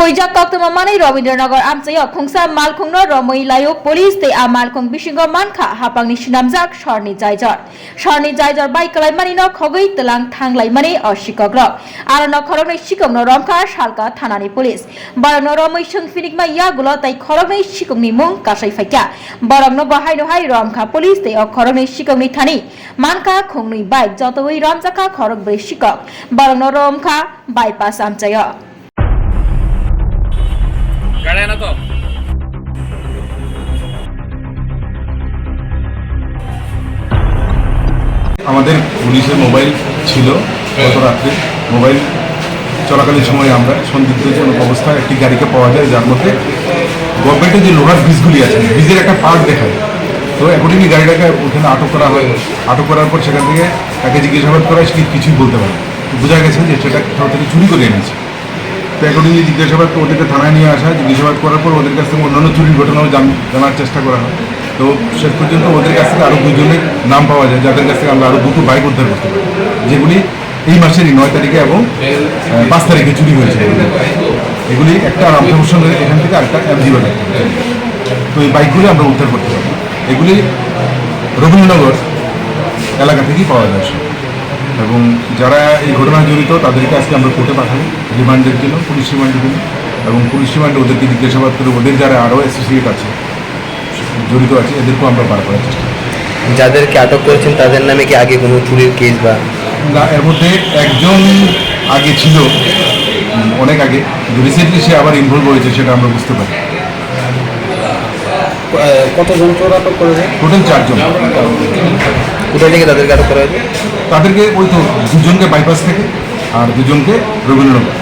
Tama manai Rabindranagar amchaya khungsa malkhungno romoi layo police te a malkhung bisingo manka hapangni sinamjak sorni jaijor sorni jaijor bai kalai mani no khogoi telang thanglai mani oshikogro aro no khoroknai sikongno romka salka thanani police barangno romoi sungfinikma yagulo tai khoroknai sikongni mung kasai faikya barangno bahai no hai romkha police te o khoroknai sikongni thani manka khungnui bike jotoi romjaka khorok bai sikok barangno romkha bypass amchaya গাড়ি আমাদের পুলিশের mobile ছিল গত রাত্রে। Mobile চলাকালীন সময় আমরা সন্দিগ্ধজনক অবস্থায় একটি গাড়িকে পাওয়া যায়, যার মধ্যে গভর্নমেন্টের যে লোহার ব্রিজগুলি আছে, ব্রিজের একটা পার্ট দেখায়। তো অ্যাকর্ডিংলি গাড়িটাকে ওখানে আটক করা হয়। আটক করার পর সেখান থেকে তাকে জিজ্ঞাসাবাদ করা সে কিছুই বলতে পারে বোঝা গেছে যে সেটা কোথাও থেকে চুরি করে এনেছে। তো অ্যাকর্ডিংলি জিজ্ঞাসাবাদ ওদেরকে থানায় নিয়ে আসা জিজ্ঞাসাবাদ করার পর ওদের কাছ থেকে অন্যান্য চুরির ঘটনাও জানার চেষ্টা করা হয়। তো শেষ পর্যন্ত ওদের কাছ থেকে আরও দুজনের নাম পাওয়া যায়, যাদের কাছ থেকে আমরা আরও দুটো বাইক উদ্ধার করতে পারি, যেগুলি এই মাসেরই নয় তারিখে এবং পাঁচ তারিখে চুরি হয়েছে। এগুলি একটা রামফা হোসেনের এখান থেকে আরেকটা থেকে। তো এই বাইকগুলি আমরা উদ্ধার করতে পারি। এগুলি রবীন্দ্রনগর এলাকা থেকেই পাওয়া যায় এবং যারা এই ঘটনায় জড়িত, তাদেরকে আজকে আমরা কোর্টে পাঠাবো রিমান্ডের জন্য, পুলিশ রিমান্ডের জন্য। এবং পুলিশ রিমান্ডে ওদেরকে জিজ্ঞাসাবাদ করে ওদের যারা আরও অ্যাসোসিয়েট আছে জড়িত আছে এদেরকেও আমরা বার করার চেষ্টা। যাদেরকে আটক করেছেন তাদের নামে কি আগে কোনো চুরির কেস বা না এর মধ্যে একজন আগে ছিল অনেক আগে রিসেন্টলি সে আবার ইনভলভ হয়েছে সেটা আমরা বুঝতে পারি। কতজন চোর আটক করেছে? টোটাল চারজন। কোথায় থেকে তাদেরকে আটক করা হয়েছে? তাদেরকে ওই তো দুজনকে বাইপাস থেকে আর দুজনকে রবীন্দ্রনগর।